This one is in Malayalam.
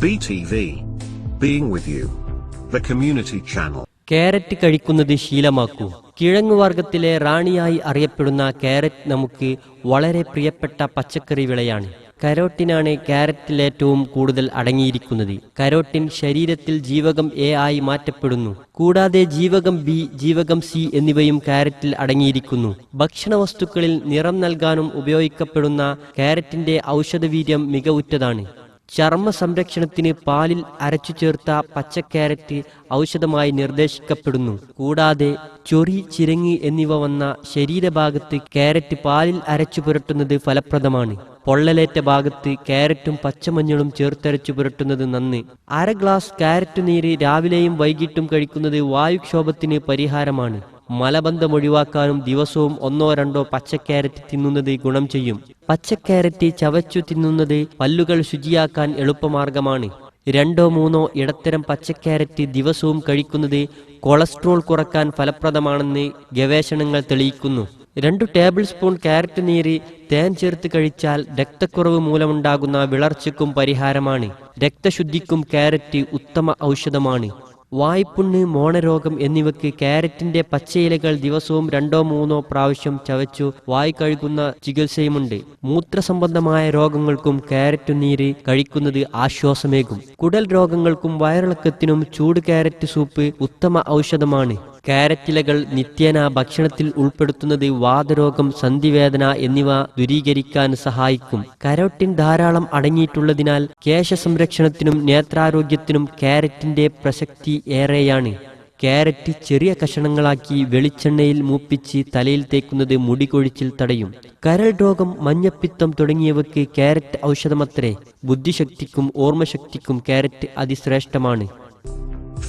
BTV. Being with you. The community channel. Carrot കഴിക്കുന്നത് ശീലമാക്കൂ കിഴങ്ങുവർഗത്തിലെ റാണിയായി അറിയപ്പെടുന്ന കാരറ്റ് നമുക്ക് വളരെ പ്രിയപ്പെട്ട പച്ചക്കറി വിളയാണ് കരോട്ടിനാണ് കാരറ്റിൽ ഏറ്റവും കൂടുതൽ അടങ്ങിയിരിക്കുന്നത് കരോട്ടിൻ ശരീരത്തിൽ ജീവകം എ ആയി മാറ്റപ്പെടുന്നു കൂടാതെ ജീവകം ബി ജീവകം സി എന്നിവയും കാരറ്റിൽ അടങ്ങിയിരിക്കുന്നു ഭക്ഷണവസ്തുക്കളിൽ നിറം നൽകാനും ഉപയോഗിക്കപ്പെടുന്ന കാരറ്റിന്റെ ഔഷധവീര്യം മികവുറ്റതാണ് ചർമ്മ സംരക്ഷണത്തിന് പാലിൽ അരച്ചു ചേർത്ത പച്ചക്കാരറ്റ് ഔഷധമായി നിർദ്ദേശിക്കപ്പെടുന്നു. കൂടാതെ ചൊറി ചിരങ്ങി എന്നിവ വന്ന ശരീരഭാഗത്ത് കാരറ്റ് പാലിൽ അരച്ചു പുരട്ടുന്നത് ഫലപ്രദമാണ്. പൊള്ളലേറ്റ ഭാഗത്ത് കാരറ്റും പച്ചമഞ്ഞളും ചേർത്തരച്ചു പുരട്ടുന്നത് നന്ന്. അര ഗ്ലാസ് കാരറ്റ് നീര് രാവിലെയും വൈകിട്ടും കഴിക്കുന്നത് വായുക്ഷോഭത്തിന് പരിഹാരമാണ്. മലബന്ധം ഒഴിവാക്കാനും ദിവസവും ഒന്നോ രണ്ടോ പച്ചക്കാരറ്റ് തിന്നുന്നത് ഗുണം ചെയ്യും. പച്ചക്കാരറ്റ് ചവച്ചു തിന്നുന്നത് പല്ലുകൾ ശുചിയാക്കാൻ എളുപ്പമാർഗമാണ്. രണ്ടോ മൂന്നോ ഇടത്തരം പച്ചക്കാരറ്റ് ദിവസവും കഴിക്കുന്നത് കൊളസ്ട്രോൾ കുറയ്ക്കാൻ ഫലപ്രദമാണെന്ന് ഗവേഷണങ്ങൾ തെളിയിക്കുന്നു. രണ്ടു ടേബിൾ സ്പൂൺ ക്യാരറ്റ് നീര് തേൻ ചേർത്ത് കഴിച്ചാൽ രക്തക്കുറവ് മൂലമുണ്ടാകുന്ന വിളർച്ചയ്ക്കും പരിഹാരമാണ്. രക്തശുദ്ധിക്കും ക്യാരറ്റ് ഉത്തമ ഔഷധമാണ്. വായ്പുണ്ണ് മോണരോഗം എന്നിവയ്ക്ക് കാരറ്റിന്റെ പച്ചയിലകൾ ദിവസവും രണ്ടോ മൂന്നോ പ്രാവശ്യം ചവച്ചു വായി കഴുകുന്ന ചികിത്സയുമുണ്ട്. മൂത്രസംബന്ധമായ രോഗങ്ങൾക്കും കാരറ്റ് നീര് കഴിക്കുന്നത് ആശ്വാസമേകും. കുടൽ രോഗങ്ങൾക്കും വയറിളക്കത്തിനും ചൂട് കാരറ്റ് സൂപ്പ് ഉത്തമ ഔഷധമാണ്. ക്യാരറ്റിലകൾ നിത്യേന ഭക്ഷണത്തിൽ ഉൾപ്പെടുത്തുന്നത് വാതരോഗം സന്ധിവേദന എന്നിവ ദൂരീകരിക്കാൻ സഹായിക്കും. കരോട്ടിൻ ധാരാളം അടങ്ങിയിട്ടുള്ളതിനാൽ കേശ സംരക്ഷണത്തിനും നേത്രാരോഗ്യത്തിനും കാരറ്റിന്റെ പ്രസക്തി ഏറെയാണ്. കാരറ്റ് ചെറിയ കഷണങ്ങളാക്കി വെളിച്ചെണ്ണയിൽ മൂപ്പിച്ച് തലയിൽ തേക്കുന്നത് മുടി കൊഴിച്ചിൽ തടയും. കരൾ രോഗം മഞ്ഞപ്പിത്തം തുടങ്ങിയവയ്ക്ക് കാരറ്റ് ഔഷധമത്രേ. ബുദ്ധിശക്തിക്കും ഓർമ്മശക്തിക്കും കാരറ്റ് അതിശ്രേഷ്ഠമാണ്.